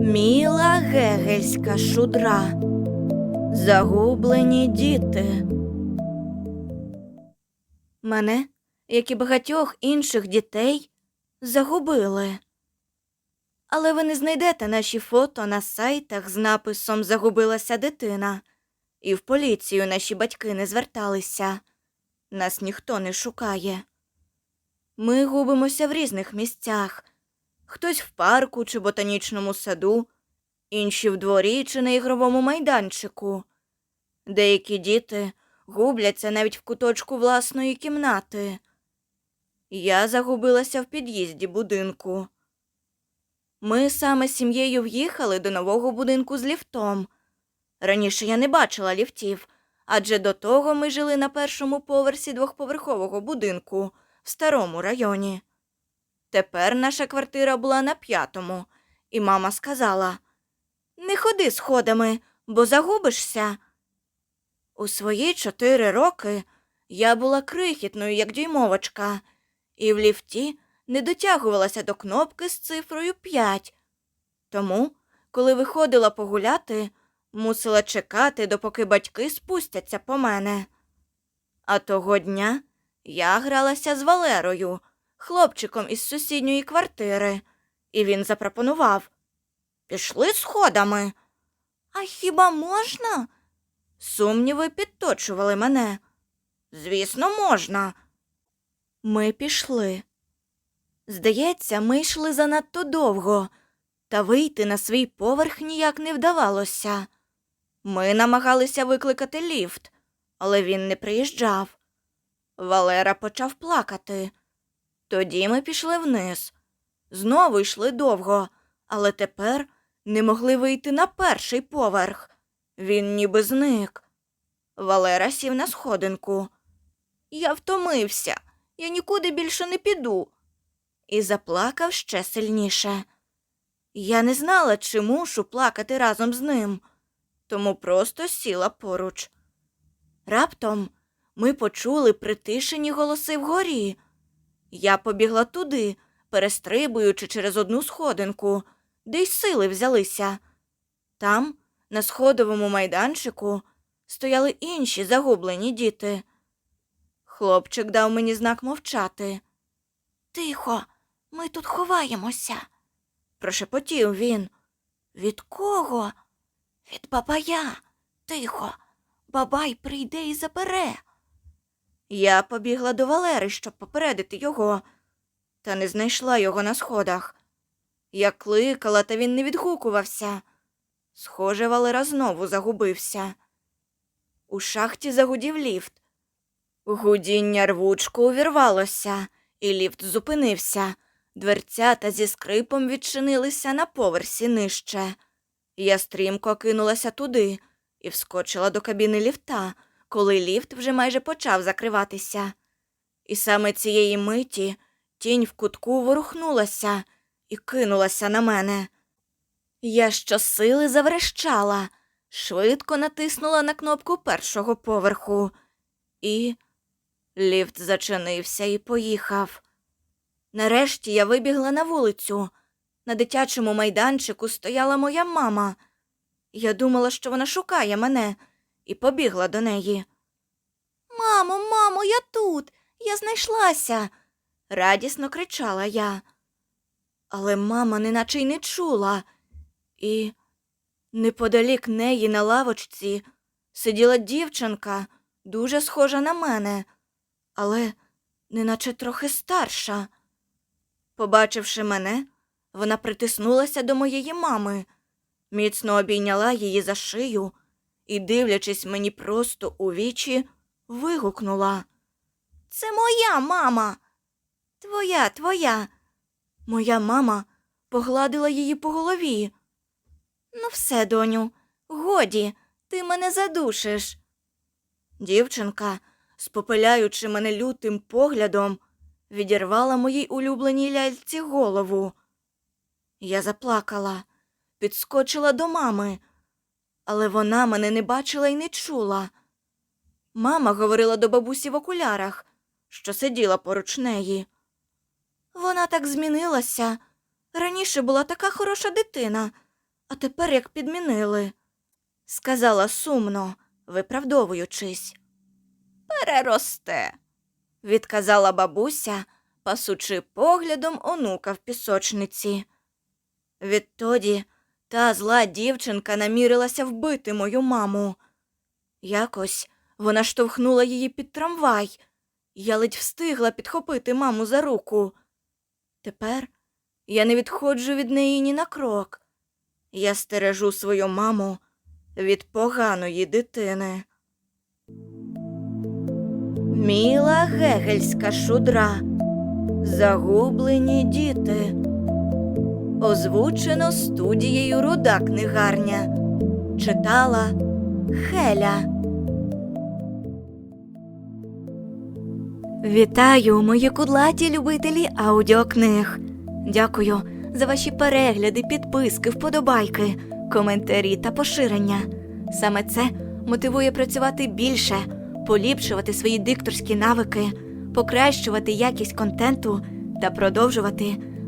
Міла гегельська шудра. Загублені діти. Мене, як і багатьох інших дітей, загубили. Але ви не знайдете наші фото на сайтах з написом Загубилася дитина. І в поліцію наші батьки не зверталися. Нас ніхто не шукає. Ми губимося в різних місцях. Хтось в парку чи ботанічному саду, інші в дворі чи на ігровому майданчику. Деякі діти губляться навіть в куточку власної кімнати. Я загубилася в під'їзді будинку. Ми саме з сім'єю в'їхали до нового будинку з ліфтом. Раніше я не бачила ліфтів, адже до того ми жили на першому поверсі двохповерхового будинку в старому районі. Тепер наша квартира була на п'ятому, і мама сказала Не ходи сходами, бо загубишся. У свої чотири роки я була крихітною, як дюймовочка, і в ліфті не дотягувалася до кнопки з цифрою 5. Тому, коли виходила погуляти, мусила чекати, допоки батьки спустяться по мене. А того дня я гралася з Валерою, хлопчиком із сусідньої квартири, і він запропонував Пішли сходами. А хіба можна? Сумніви підточували мене. Звісно, можна. Ми пішли. Здається, ми йшли занадто довго, та вийти на свій поверх ніяк не вдавалося. Ми намагалися викликати ліфт, але він не приїжджав. Валера почав плакати. Тоді ми пішли вниз. Знову йшли довго, але тепер не могли вийти на перший поверх. Він ніби зник. Валера сів на сходинку. Я втомився, я нікуди більше не піду. І заплакав ще сильніше. Я не знала, чи мушу плакати разом з ним, тому просто сіла поруч. Раптом ми почули притишені голоси вгорі. Я побігла туди, перестрибуючи через одну сходинку, де й сили взялися. Там, на сходовому майданчику, стояли інші загублені діти. Хлопчик дав мені знак мовчати. Тихо, ми тут ховаємося, прошепотів він. Від кого? Від бабая. Тихо, бабай прийде і забере. Я побігла до Валери, щоб попередити його, та не знайшла його на сходах. Я кликала, та він не відгукувався. Схоже, Валера знову загубився. У шахті загудів ліфт. Гудіння рвучко увірвалося, і ліфт зупинився. Дверцята зі скрипом відчинилися на поверсі нижче. Я стрімко кинулася туди і вскочила до кабіни ліфта, коли ліфт вже майже почав закриватися. І саме цієї миті тінь в кутку ворухнулася і кинулася на мене. Я щосили заврещала, швидко натиснула на кнопку першого поверху, і ліфт зачинився і поїхав. Нарешті я вибігла на вулицю. На дитячому майданчику стояла моя мама. Я думала, що вона шукає мене, і побігла до неї. Мамо, мамо, я тут, я знайшлася, радісно кричала я. Але мама неначе й не чула, і неподалік неї на лавочці сиділа дівчинка, дуже схожа на мене, але неначе трохи старша. Побачивши мене, вона притиснулася до моєї мами, міцно обійняла її за шию і, дивлячись мені просто у вічі, вигукнула Це моя мама. Твоя, твоя. Моя мама погладила її по голові. Ну, все, доню, годі, ти мене задушиш. Дівчинка, спопиляючи мене лютим поглядом, відірвала моїй улюбленій ляльці голову. Я заплакала, підскочила до мами, але вона мене не бачила і не чула. Мама говорила до бабусі в окулярах, що сиділа поруч неї. Вона так змінилася. Раніше була така хороша дитина, а тепер як підмінили, сказала сумно, виправдовуючись. Переросте, відказала бабуся, пасучи поглядом онука в пісочниці. Відтоді та зла дівчинка намірилася вбити мою маму. Якось вона штовхнула її під трамвай. Я ледь встигла підхопити маму за руку. Тепер я не відходжу від неї ні на крок. Я стережу свою маму від поганої дитини. Міла гегельська шудра. Загублені діти. Озвучено студією Руда книгарня. Читала Хеля. Вітаю, мої кудлаті любителі аудіокниг. Дякую за ваші перегляди, підписки, вподобайки, коментарі та поширення. Саме це мотивує працювати більше, поліпшувати свої дикторські навики, покращувати якість контенту та продовжувати